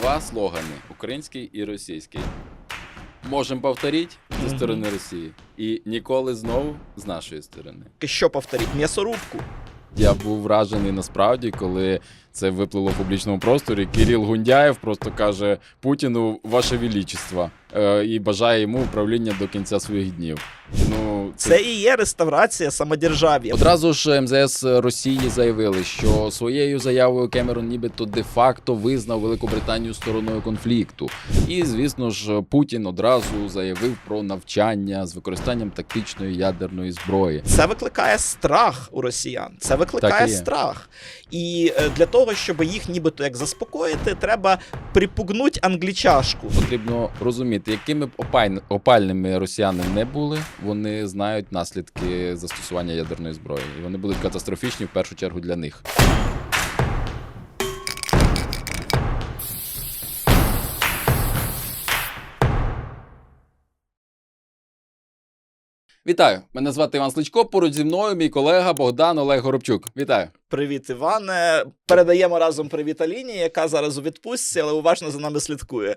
Два слогани український і російський. Можемо повторити зі сторони Росії. І ніколи знову з нашої сторони. Що повторіть? М'ясорубку. Я був вражений насправді, коли це виплило в публічному просторі. Кирил Гундяєв просто каже Путіну Ваше Величество е, і бажає йому управління до кінця своїх днів. Ну, Це і є реставрація самодержав'я. Одразу ж МЗС Росії заявили, що своєю заявою Кемерон нібито де-факто визнав Велику Британію стороною конфлікту. І звісно ж, Путін одразу заявив про навчання з використанням тактичної ядерної зброї. Це викликає страх у росіян. Це викликає і страх. І е, для того, щоб їх нібито як заспокоїти, треба припугнути англічашку. Потрібно розуміти, якими б опаль- опальними росіяни не були, вони знають наслідки застосування ядерної зброї, і вони будуть катастрофічні в першу чергу для них. Вітаю! Мене звати Іван Сличко. Поруч зі мною мій колега Богдан Олег Горобчук. Вітаю! Привіт, Іване. Передаємо разом привіт Аліні, яка зараз у відпустці, але уважно за нами слідкує.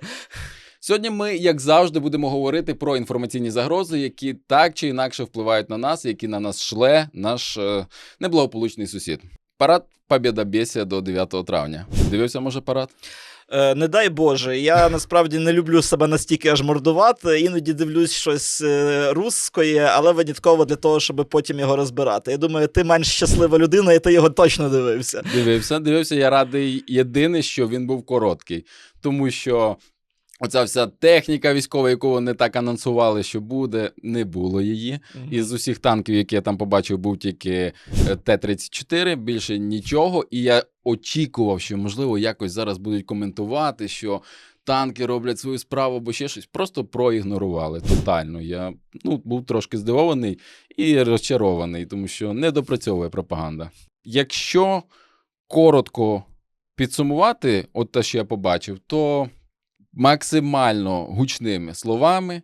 Сьогодні ми, як завжди, будемо говорити про інформаційні загрози, які так чи інакше впливають на нас, які на нас шле наш е, неблагополучний сусід. Парад Побєдобєсія до 9 травня. Дивився, може, парад? Е, не дай Боже, я насправді не люблю себе настільки аж мордувати. Іноді дивлюсь щось е, русської, але винятково для того, щоб потім його розбирати. Я думаю, ти менш щаслива людина, і ти його точно дивився. Дивився, дивився. Я радий єдине, що він був короткий, тому що. Оця вся техніка військова, яку вони так анонсували, що буде, не було її. Із усіх танків, які я там побачив, був тільки е, Т-34, більше нічого. І я очікував, що, можливо, якось зараз будуть коментувати, що танки роблять свою справу або ще щось. Просто проігнорували тотально. Я ну, був трошки здивований і розчарований, тому що не допрацьовує пропаганда. Якщо коротко підсумувати, от те, що я побачив, то максимально гучними словами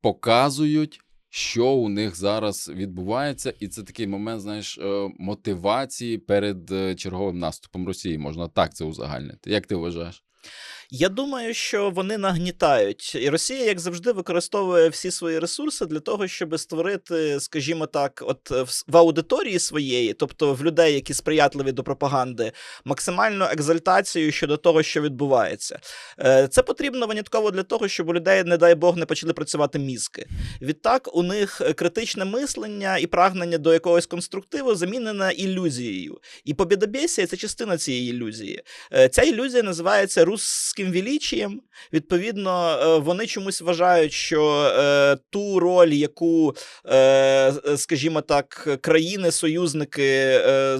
показують, що у них зараз відбувається, і це такий момент, знаєш, е, мотивації перед е, черговим наступом Росії. Можна так це узагальнити. Як ти вважаєш? Я думаю, що вони нагнітають, і Росія, як завжди, використовує всі свої ресурси для того, щоб створити, скажімо так, от в, в аудиторії своєї, тобто в людей, які сприятливі до пропаганди, максимальну екзальтацію щодо того, що відбувається. Е, Це потрібно винятково для того, щоб у людей, не дай Бог, не почали працювати мізки. Відтак, у них е, критичне мислення і прагнення до якогось конструктиву замінене ілюзією. І побєдобєсія – це частина цієї ілюзії. Е, Ця ілюзія називається русським величієм. Відповідно, е, вони чомусь вважають, що е, ту роль, яку, е, е, скажімо так, країни-союзники е,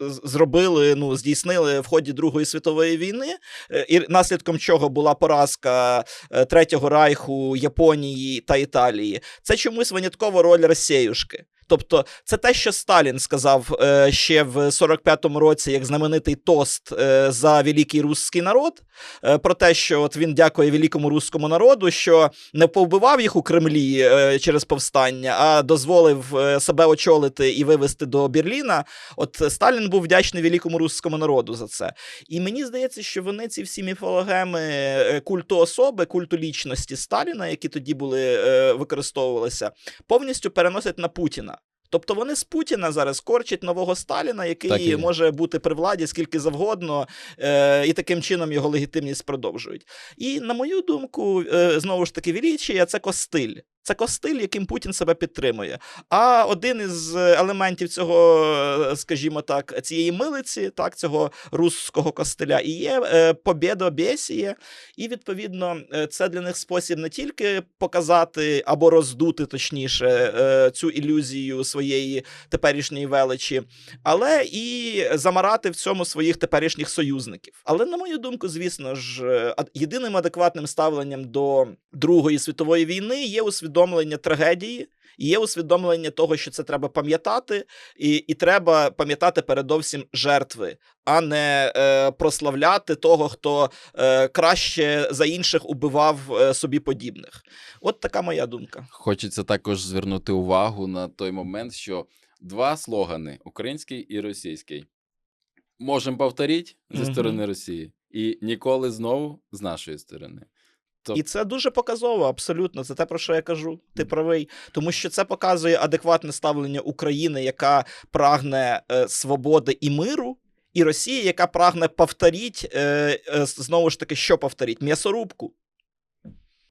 зробили, ну, здійснили в ході Другої світової війни, е, і наслідком чого була поразка Третього Райху, Японії та Італії, це чомусь винятково роль Росіюшки. Тобто, це те, що Сталін сказав е, ще в 45-му році, як знаменитий тост е, за великий русський народ, е, про те, що от він дякує великому руському народу, що не повбивав їх у Кремлі е, через повстання, а дозволив е, себе очолити і вивести до Берліна. От Сталін був вдячний великому руському народу за це. І мені здається, що вони ці всі міфологеми е, культу особи, культу лічності Сталіна, які тоді були е, використовувалися, повністю переносять на Путіна. Тобто вони з Путіна зараз корчать нового Сталіна, Так і який є. може бути при владі скільки завгодно, е, і таким чином його легітимність продовжують. І на мою думку, е, знову ж таки, величія це костиль. Це костиль, яким Путін себе підтримує. А один із елементів цього, скажімо так, цієї милиці, так, цього руського костиля, і є е, побєдобєсіє. І відповідно, е, це для них спосіб не тільки показати або роздути, точніше, е, цю ілюзію своєї теперішньої величі, але і замарати в цьому своїх теперішніх союзників. Але на мою думку, звісно ж, єдиним адекватним ставленням до Другої світової війни є усвідомлення трагедії. Є усвідомлення того, що це треба пам'ятати, і, і треба пам'ятати передовсім жертви, а не е, прославляти того, хто е, краще за інших убивав е, собі подібних. От така моя думка. Хочеться також звернути увагу на той момент, що два слогани український і російський. Можемо повторити зі сторони Росії. і ніколи знову з нашої сторони. І це дуже показово, абсолютно. Це те, про що я кажу. Ти правий. Тому що це показує адекватне ставлення України, яка прагне е, свободи і миру, і Росії, яка прагне повторіть, е, е, знову ж таки, що повторіть? М'ясорубку.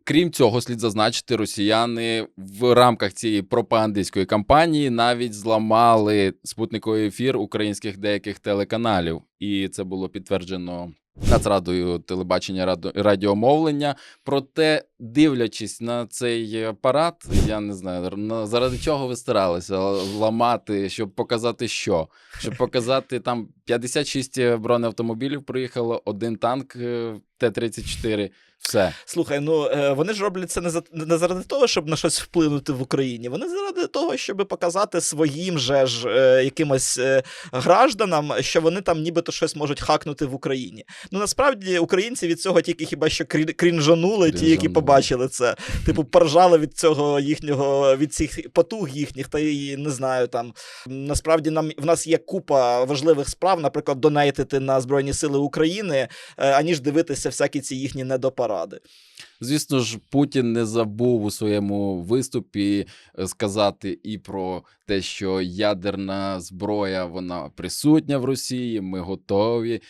Крім цього, слід зазначити, росіяни в рамках цієї пропагандистської кампанії навіть зламали спутниковий ефір українських деяких телеканалів, і це було підтверджено Нацрадою телебачення радіомовлення. Проте, дивлячись на цей апарат, я не знаю заради чого ви старалися ламати, щоб показати що? Щоб показати там 56 бронеавтомобілів приїхало, один танк е, Т-34. Все. Слухай, ну е, вони ж роблять це не за не заради того, щоб на щось вплинути в Україні. Вони заради того, щоб показати своїм же ж е, якимось е, гражданам, що вони там нібито щось можуть хакнути в Україні. Ну насправді українці від цього тільки хіба що крі- крінжанули, ті, які побачили це. Типу, поржали від цього їхнього від цих потуг їхніх, та і не знаю там. Насправді нам в нас є купа важливих справ, наприклад, донейтити на Збройні Сили України, е, аніж дивитися всякі ці їхні недопаради. Звісно ж, Путін не забув у своєму виступі е, сказати і про те, що ядерна зброя вона присутня в Росії. Ми готові.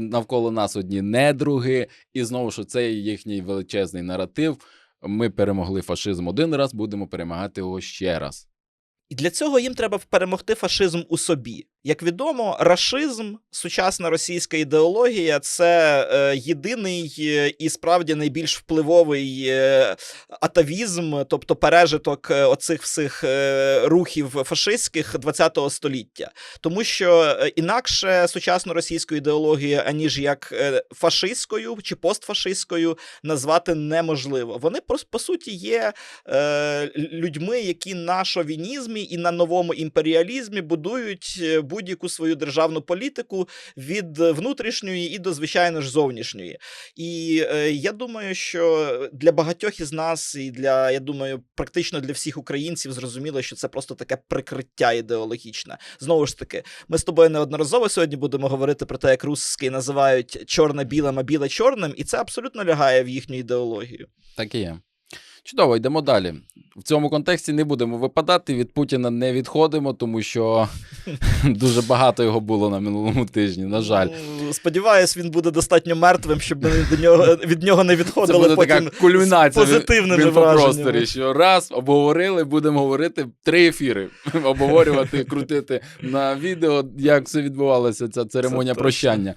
Навколо нас одні недруги, і знову ж це їхній величезний наратив. Ми перемогли фашизм один раз, будемо перемагати його ще раз. І для цього їм треба перемогти фашизм у собі. Як відомо, рашизм, сучасна російська ідеологія це е, єдиний і справді найбільш впливовий е, атавізм, тобто пережиток е, оцих всіх рухів фашистських ХХ століття. Тому що інакше сучасну російську ідеологію, аніж як фашистською чи постфашистською, назвати неможливо. Вони по, суті є людьми, які на шовінізмі і на новому імперіалізмі будують е, будь-яку свою державну політику від внутрішньої і до звичайно ж зовнішньої. І е, я думаю, що для багатьох із нас, і для я думаю, практично для всіх українців зрозуміло, що це просто таке прикриття ідеологічне. Знову ж таки, ми з тобою неодноразово сьогодні будемо говорити про те, як русські називають чорне білим, а біле чорним, і це абсолютно лягає в їхню ідеологію. Так і є. Чудово, йдемо далі. В цьому контексті не будемо випадати. Від Путіна не відходимо, тому що дуже багато його було на минулому тижні. На жаль, Ну, Сподіваюсь, він буде достатньо мертвим, щоб ми до нього від нього не це відходили буде потім. така кульмінація з позитивними в інфопросторі, що раз обговорили, будемо говорити три ефіри. Обговорювати, крутити на відео, як все відбувалося, ця церемонія точно. прощання.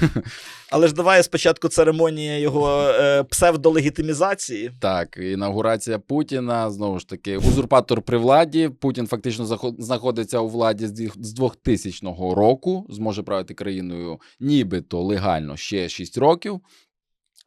Але ж давай спочатку церемонія його е, псевдолегітимізації. Так, інаугурація Путіна знову ж таки, узурпатор при владі. Путін фактично знаходиться у владі з з 2000 року, зможе правити країною нібито легально ще 6 років.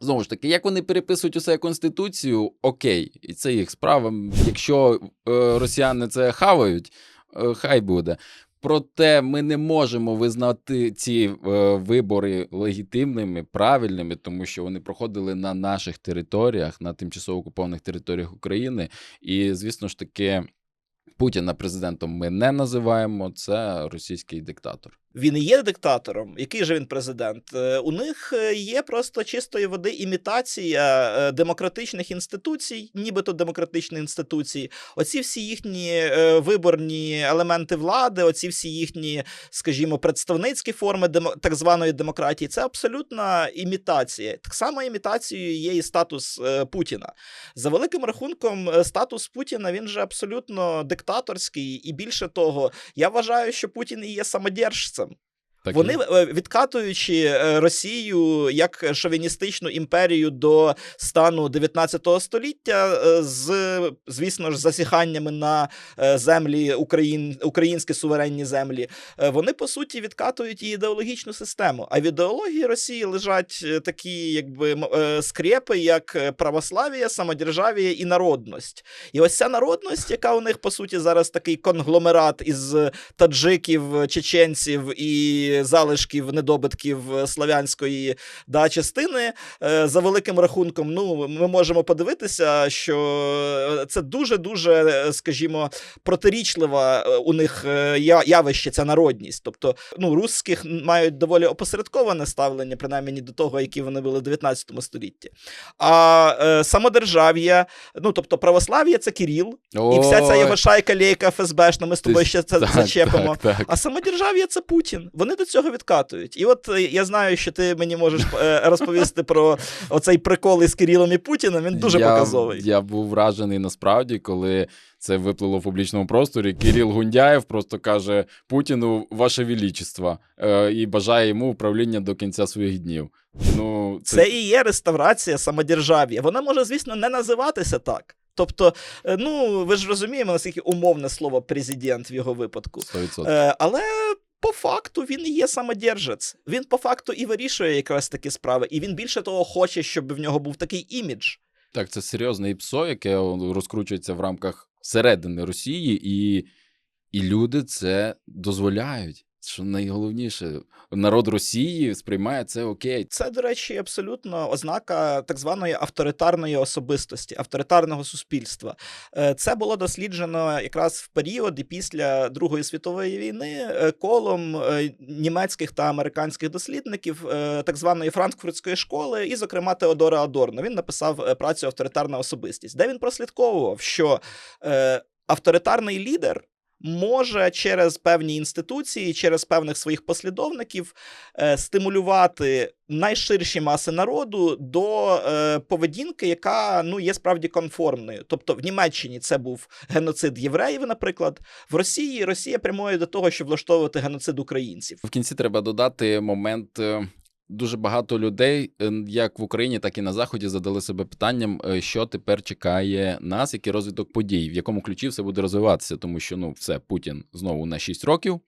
Знову ж таки, як вони переписують усе конституцію, окей, і це їх справа. Якщо е, росіяни це хавають, е, хай буде. Проте ми не можемо визнати ці е, вибори легітимними, правильними, тому що вони проходили на наших територіях, на тимчасово окупованих територіях України. І, звісно ж таки, Путіна президентом ми не називаємо. Це російський диктатор. Він і є диктатором. Який же він президент? Е, У них е, є просто чистої води імітація е, демократичних інституцій, нібито демократичні інституції. Оці всі їхні виборні елементи влади, оці всі їхні, скажімо, представницькі форми так званої демократії. Це абсолютна імітація. Так само імітацією є і статус Путіна. За великим рахунком, статус Путіна він же абсолютно диктаторський, і більше того, я вважаю, що Путін і є самодержцем. Так Вони, і- е, відкатуючи е, Росію як шовіністичну імперію до стану 19 століття, е, з, звісно ж, засіханнями на землі Україн, українські суверенні землі, вони по суті відкатують і ідеологічну систему. А в ідеології Росії лежать такі, якби скрепи, як православ'я, самодержав'я і народність. І ось ця народність, яка у них по суті зараз такий конгломерат із таджиків, чеченців і залишків недобитків е, славянської да, частини. Е, За великим рахунком, ну ми можемо подивитися, що е, це дуже дуже, скажімо, протирічлива у них явище, ця народність. Тобто, ну, русських мають доволі опосередковане ставлення, принаймні до того, які вони були в 19 столітті. А самодержав'я, ну тобто православ'я це Кирил, і вся ця його шайка лейка ФСБшна, ми з тобою ще це зачепимо. А самодержав'я це Путін. Вони до цього відкатують. І от е, я знаю, що ти мені можеш е, розповісти про оцей прикол із Кирилом і Путіним. Він дуже я, показовий. Я був вражений насправді, коли це виплило в публічному просторі. Кирил Гундяєв просто каже Путіну Ваше Величество е, і бажає йому управління до кінця своїх днів. Ну, це, Це і є реставрація самодержав'я. Вона може, звісно, не називатися так. Тобто, ну ви ж розуміємо, наскільки умовне слово президент в його випадку. 100%. Е, але факту він і є самодержець. Він по факту і вирішує якраз такі справи. І він більше того хоче, щоб в нього був такий імідж. Так, це серйозне ІПСО, яке розкручується в рамках середини Росії, і, і люди це дозволяють. Що найголовніше, народ Росії сприймає це окей. Це, до речі, абсолютно ознака так званої авторитарної особистості, авторитарного суспільства. Е, Це було досліджено якраз в період і після Другої світової війни е, колом е, німецьких та американських дослідників так званої франкфуртської школи, і, зокрема, Теодора Адорно. Він написав працю Авторитарна особистість, де він прослідковував, що авторитарний лідер. Може через певні інституції, через певних своїх послідовників е, стимулювати найширші маси народу до е, поведінки, яка ну є справді конформною. Тобто в Німеччині це був геноцид євреїв, наприклад, в Росії Росія прямує до того, щоб влаштовувати геноцид українців. В кінці треба додати момент. Дуже багато людей, е, як в Україні, так і на Заході, задали себе питанням, е, що тепер чекає нас, який розвиток подій, в якому ключі все буде розвиватися, тому що ну все, Путін знову на 6 років.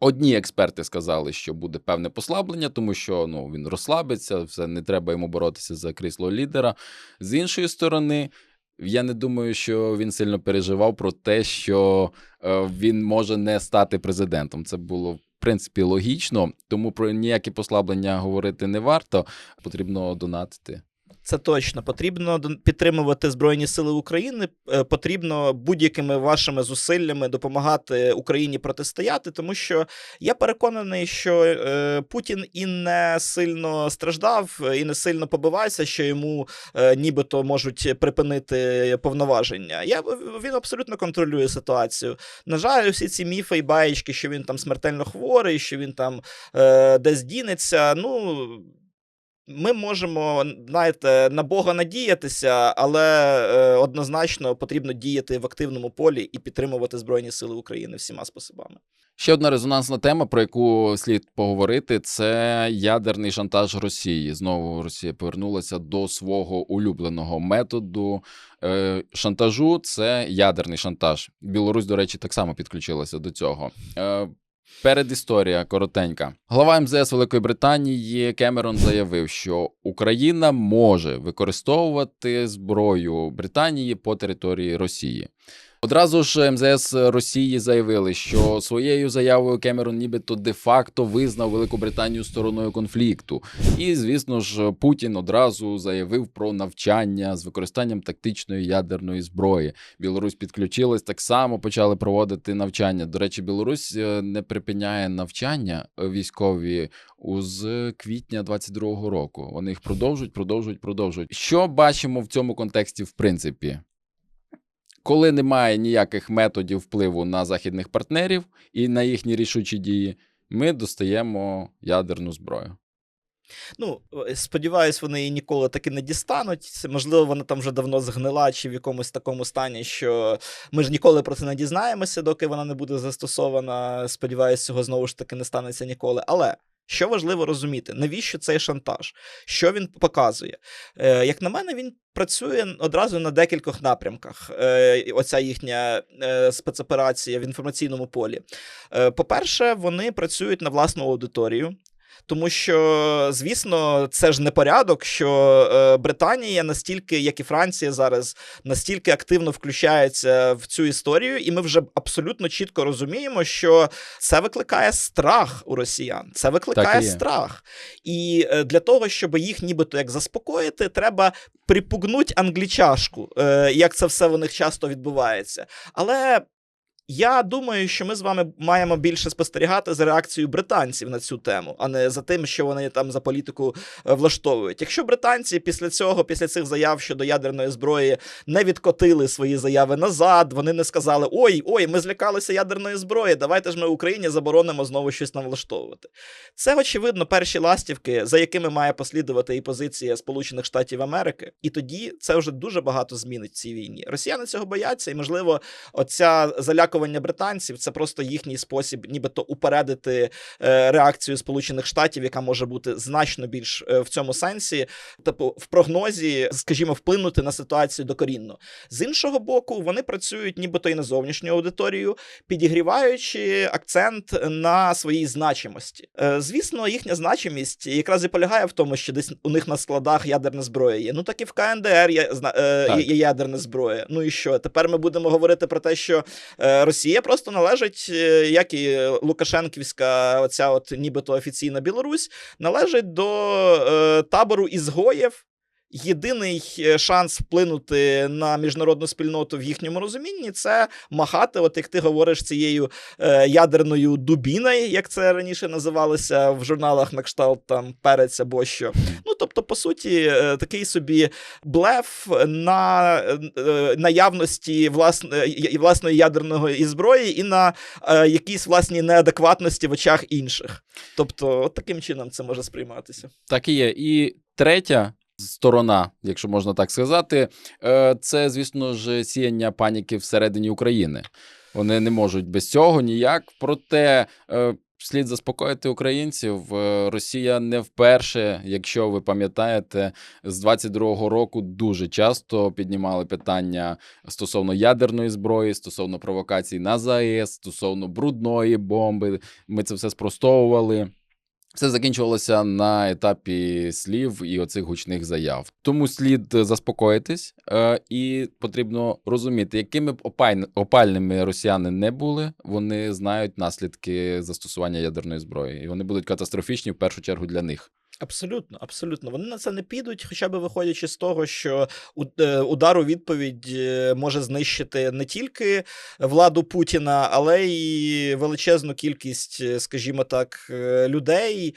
Одні експерти сказали, що буде певне послаблення, тому що ну він розслабиться, все не треба йому боротися за крісло лідера. З іншої сторони, я не думаю, що він сильно переживав про те, що е, він може не стати президентом. Це було принципі логічно, тому про ніякі послаблення говорити не варто. Потрібно донатити. Це точно потрібно підтримувати Збройні Сили України. е, Потрібно будь-якими вашими зусиллями допомагати Україні протистояти, тому що я переконаний, що е, Путін і не сильно страждав, е, і не сильно побивався, що йому нібито можуть припинити повноваження. Я він абсолютно контролює ситуацію. На жаль, всі ці міфи і баєчки, що він там смертельно хворий, що він там десь дінеться. Ну ми можемо, знаєте, на Бога надіятися, але е, однозначно потрібно діяти в активному полі і підтримувати Збройні Сили України всіма способами. Ще одна резонансна тема, про яку слід поговорити, це ядерний шантаж Росії. Знову Росія повернулася до свого улюбленого методу е, шантажу. Це ядерний шантаж. Білорусь, до речі, так само підключилася до цього. Передісторія коротенька. Глава МЗС Великої Британії Кемерон заявив, що Україна може використовувати зброю Британії по території Росії. Одразу ж МЗС Росії заявили, що своєю заявою Кемерон нібито де-факто визнав Велику Британію стороною конфлікту. І, звісно ж, Путін одразу заявив про навчання з використанням тактичної ядерної зброї. Білорусь підключилась так само, почали проводити навчання. До речі, Білорусь е, не припиняє навчання е, військові з квітня 22-го року. Вони їх продовжують, продовжують, продовжують. Що бачимо в цьому контексті, в принципі? Коли немає ніяких методів впливу на західних партнерів і на їхні рішучі дії, ми достаємо ядерну зброю. Ну, е, сподіваюсь, вони її ніколи таки не дістануть. Можливо, вона там вже давно згнила чи в якомусь такому стані, що ми ж ніколи про це не дізнаємося, доки вона не буде застосована. Сподіваюсь, цього знову ж таки не станеться ніколи. Але. Що важливо розуміти, навіщо цей шантаж? Що він показує? Е, як на мене, він працює одразу на декількох напрямках. Е, оця їхня е, спецоперація в інформаційному полі. Е, по-перше, вони працюють на власну аудиторію. Тому що, звісно, це ж не порядок, що е, Британія настільки, як і Франція зараз, настільки активно включається в цю історію, і ми вже абсолютно чітко розуміємо, що це викликає страх у росіян. Це викликає Так і страх. І е, для того, щоб їх нібито як заспокоїти, треба припугнути англічашку, е, як це все у них часто відбувається. Але. Я думаю, що ми з вами маємо більше спостерігати за реакцією британців на цю тему, а не за тим, що вони там за політику е, влаштовують. Якщо британці після цього, після цих заяв щодо ядерної зброї, не відкотили свої заяви назад, вони не сказали: ой, ой, ми злякалися ядерної зброї, давайте ж ми Україні заборонимо знову щось нам влаштовувати. Це очевидно перші ластівки, за якими має послідувати і позиція Сполучених Штатів Америки, і тоді це вже дуже багато змінить в цій війні. Росіяни цього бояться, і можливо, оця залякування британців це просто їхній спосіб, нібито упередити е, реакцію Сполучених Штатів, яка може бути значно більш е, в цьому сенсі, типу в прогнозі, скажімо, вплинути на ситуацію докорінно. З іншого боку, вони працюють нібито і на зовнішню аудиторію, підігріваючи акцент на своїй значимості. Е, Звісно, їхня значимість якраз і полягає в тому, що десь у них на складах ядерна зброя є. Ну так і в КНДР є, є, є ядерна зброя. Ну і що? Тепер ми будемо говорити про те, що Росія просто належить, е, як і Лукашенківська, оця от нібито офіційна Білорусь, належить до е, табору ізгоїв. Єдиний е, шанс вплинути на міжнародну спільноту в їхньому розумінні це махати, от як ти говориш, цією е, ядерною дубіною, як це раніше називалося в журналах на кшталт там перець або що. Ну тобто, по суті, е, такий собі блеф на наявності власне, і- власної ядерної зброї і на якійсь власній неадекватності в очах інших. Тобто, от таким чином це може сприйматися. Так і є. І третя сторона, якщо можна так сказати, е, це, звісно ж, сіяння паніки всередині України. Вони не можуть без цього ніяк. Проте е, слід заспокоїти українців. Е, Росія не вперше, якщо ви пам'ятаєте, з 22-го року дуже часто піднімали питання стосовно ядерної зброї, стосовно провокацій на ЗАЕС, стосовно брудної бомби. Ми це все спростовували. Все закінчувалося на етапі слів і оцих гучних заяв. Тому слід е, заспокоїтись, е, і потрібно розуміти, якими б опаль- опальними росіяни не були, вони знають наслідки застосування ядерної зброї, і вони будуть катастрофічні в першу чергу для них. Абсолютно, абсолютно. Вони на це не підуть, хоча б виходячи з того, що е, удар у відповідь е, може знищити не тільки владу Путіна, але й величезну кількість, е, скажімо так, людей.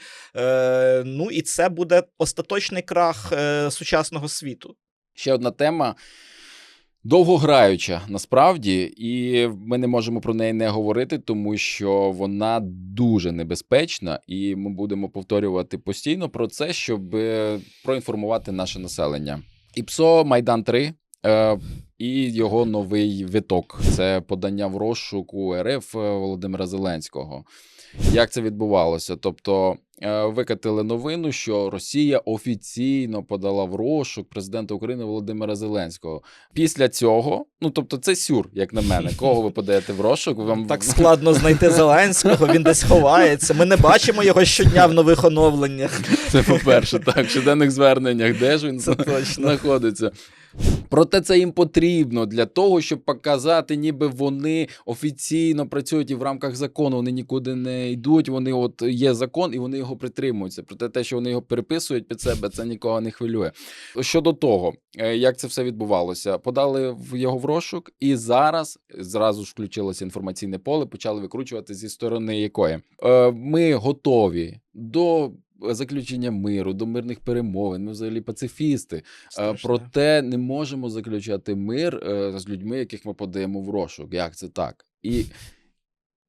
Ну і це буде остаточний крах сучасного світу. Ще одна тема. Довгограюча насправді, і ми не можемо про неї не говорити, тому що вона дуже небезпечна, і ми будемо повторювати постійно про це, щоб е, проінформувати наше населення. ІПСО Майдан 3 е, і його новий виток це подання в розшук у РФ Володимира Зеленського. Як це відбувалося? Тобто е, викатили новину, що Росія офіційно подала в розшук президента України Володимира Зеленського. Після цього, ну тобто, це сюр, як на мене. Кого ви подаєте в розшук? Вам Так складно знайти Зеленського, він десь ховається. Ми не бачимо його щодня в нових оновленнях. Це по-перше, так, в щоденних зверненнях, де ж він Це точно. знаходиться. Проте це їм потрібно для того, щоб показати, ніби вони офіційно працюють і в рамках закону. Вони нікуди не йдуть. Вони от є закон, і вони його притримуються. Проте те, що вони його переписують під себе, це нікого не хвилює. Щодо того, е, як це все відбувалося, подали в його в розшук, і зараз зразу ж включилося інформаційне поле, почали викручувати зі сторони якої Е, ми готові до. Заключення миру, до мирних перемовин, ми взагалі пацифісти. Е, Страшно. Проте не можемо заключати мир е, з людьми, яких ми подаємо в розшук. Як це так? І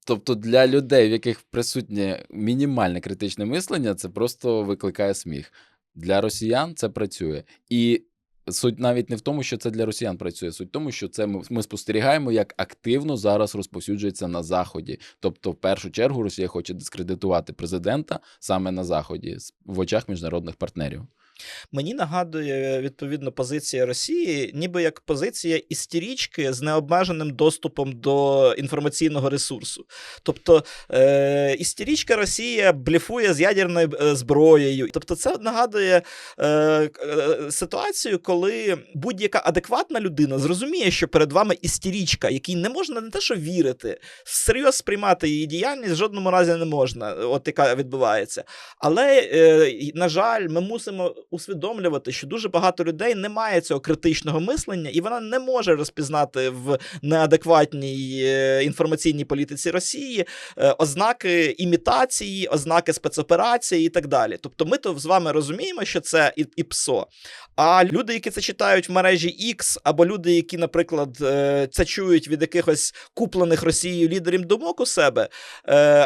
тобто для людей, в яких присутнє мінімальне критичне мислення, це просто викликає сміх. Для росіян це працює. І суть навіть не в тому, що це для росіян працює. Суть в тому, що це ми, ми спостерігаємо, як активно зараз розповсюджується на заході. Тобто, в першу чергу, Росія хоче дискредитувати президента саме на заході в очах міжнародних партнерів. Мені нагадує відповідно позиція Росії, ніби як позиція істерічки з необмеженим доступом до інформаційного ресурсу. Тобто е, істерічка Росія бліфує з ядерною е, зброєю. Тобто, це нагадує е, е, ситуацію, коли будь-яка адекватна людина зрозуміє, що перед вами істерічка, якій не можна не те, що вірити, всерйоз сприймати її діяльність в жодному разі не можна, от яка відбувається. Але, е, на жаль, ми мусимо усвідомлювати, що дуже багато людей не має цього критичного мислення, і вона не може розпізнати в неадекватній е, інформаційній політиці Росії е, ознаки імітації, ознаки спецоперації і так далі. Тобто, ми то з вами розуміємо, що це і, і ПСО. А люди, які це читають в мережі X, або люди, які, наприклад, е, це чують від якихось куплених Росією лідерів думок у себе,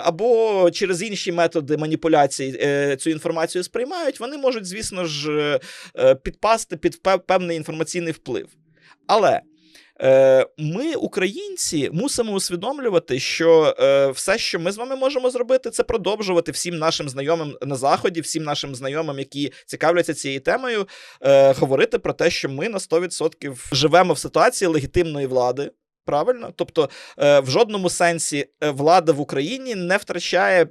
або через інші методи маніпуляції цю інформацію сприймають, вони можуть, звісно ж, е, е, підпасти під певний інформаційний вплив. Але е, ми, українці, мусимо усвідомлювати, що е, все, що ми з вами можемо зробити, це продовжувати всім нашим знайомим на заході, всім нашим знайомим, які цікавляться цією темою, говорити про те, що ми на 100% живемо в ситуації легітимної влади. Правильно? Тобто, в жодному сенсі влада в Україні не втрачає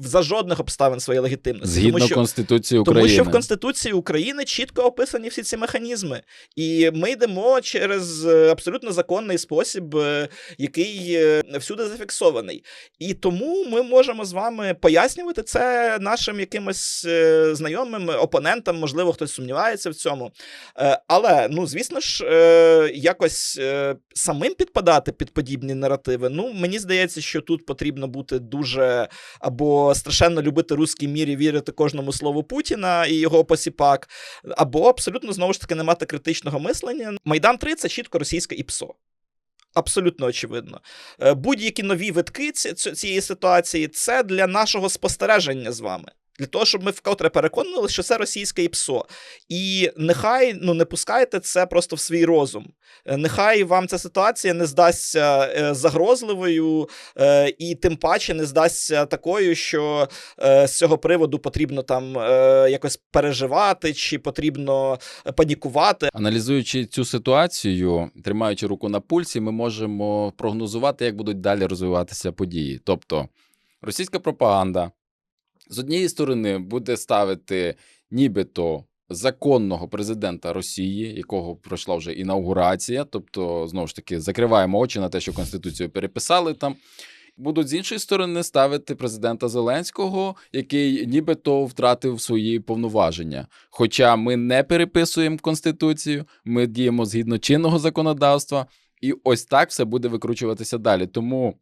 за жодних обставин своєї легітимності. Згідно тому, що, Конституції України. тому що в Конституції України чітко описані всі ці механізми. І ми йдемо через е, абсолютно законний спосіб, е, який е, всюди зафіксований. І тому ми можемо з вами пояснювати це нашим якимось знайомим опонентам, можливо, хтось сумнівається в цьому. Але ну, звісно ж, якось самим підпадати під подібні наративи. Ну, мені здається, що тут потрібно бути дуже або страшенно любити русський мір і вірити кожному слову Путіна і його посіпак, або абсолютно знову ж таки не мати критичного мислення. Майдан 3 це чітко російське ІПСО. Абсолютно очевидно. Е, Будь-які нові витки ці- ці- цієї ситуації це для нашого спостереження з вами. Для того, щоб ми вкотре переконали, що це російське ІПСО. І нехай ну не пускайте це просто в свій розум. Е, Нехай вам ця ситуація не здасться е, загрозливою, е, і тим паче не здасться такою, що з цього приводу потрібно там якось переживати, чи потрібно панікувати. Аналізуючи цю ситуацію, тримаючи руку на пульсі, ми можемо прогнозувати, як будуть далі розвиватися події. Тобто, російська пропаганда з однієї сторони буде ставити нібито законного президента Росії, якого пройшла вже інаугурація. Тобто, знову ж таки, закриваємо очі на те, що Конституцію переписали там. Будуть з іншої сторони ставити президента Зеленського, який нібито втратив свої повноваження. Хоча ми не переписуємо конституцію, ми діємо згідно чинного законодавства, і ось так все буде викручуватися далі. Тому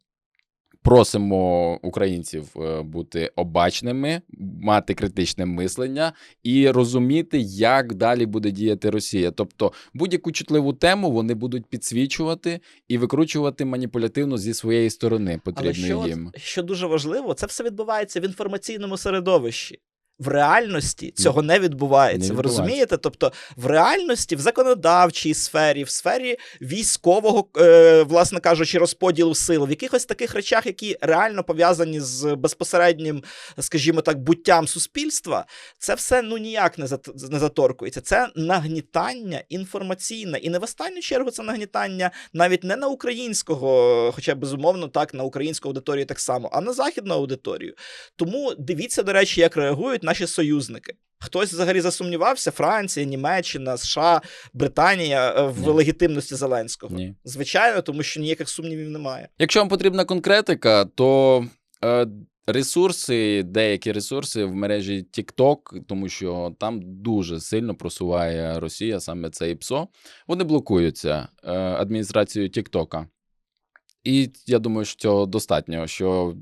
просимо українців е, бути обачними, мати критичне мислення і розуміти, як далі буде діяти Росія. Тобто будь-яку чутливу тему вони будуть підсвічувати і викручувати маніпулятивно зі своєї сторони. Але що, їм. що дуже важливо, це все відбувається в інформаційному середовищі. В реальності цього не відбувається. Не Ви розумієте? Тобто, в реальності, в законодавчій сфері, в сфері військового, е, власне кажучи, розподілу сил, в якихось таких речах, які реально пов'язані з безпосереднім, скажімо так, буттям суспільства, це все ну ніяк не не заторкується. Це нагнітання інформаційне. І не в останню чергу це нагнітання навіть не на українського, хоча безумовно так, на українську аудиторію так само, а на західну аудиторію. Тому дивіться, до речі, як реагують наші союзники. Хтось взагалі засумнівався: Франція, Німеччина, США, Британія е, в Ні. легітимності Зеленського. Ні. Звичайно, тому що ніяких сумнівів немає. Якщо вам потрібна конкретика, то е, ресурси, деякі ресурси в мережі TikTok, тому що там дуже сильно просуває Росія саме це ІПСО, вони блокуються е, адміністрацією TikTok. І я думаю, що цього достатньо, що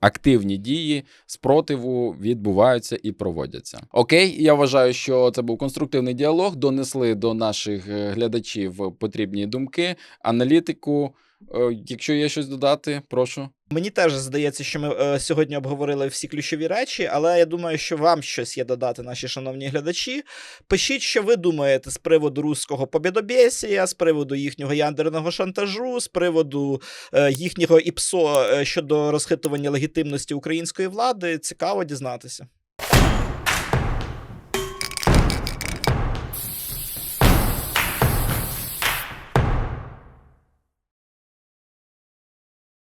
активні дії спротиву відбуваються і проводяться. Окей, я вважаю, що це був конструктивний діалог. Донесли до наших е, глядачів потрібні думки, аналітику. Е, Якщо є щось додати, прошу. Мені теж здається, що ми е, сьогодні обговорили всі ключові речі, але я думаю, що вам щось є додати, наші шановні глядачі. Пишіть, що ви думаєте з приводу руського побєдобєсія, з приводу їхнього ядерного шантажу, з приводу е, їхнього ІПСО е, щодо розхитування легітимності української влади. Цікаво дізнатися.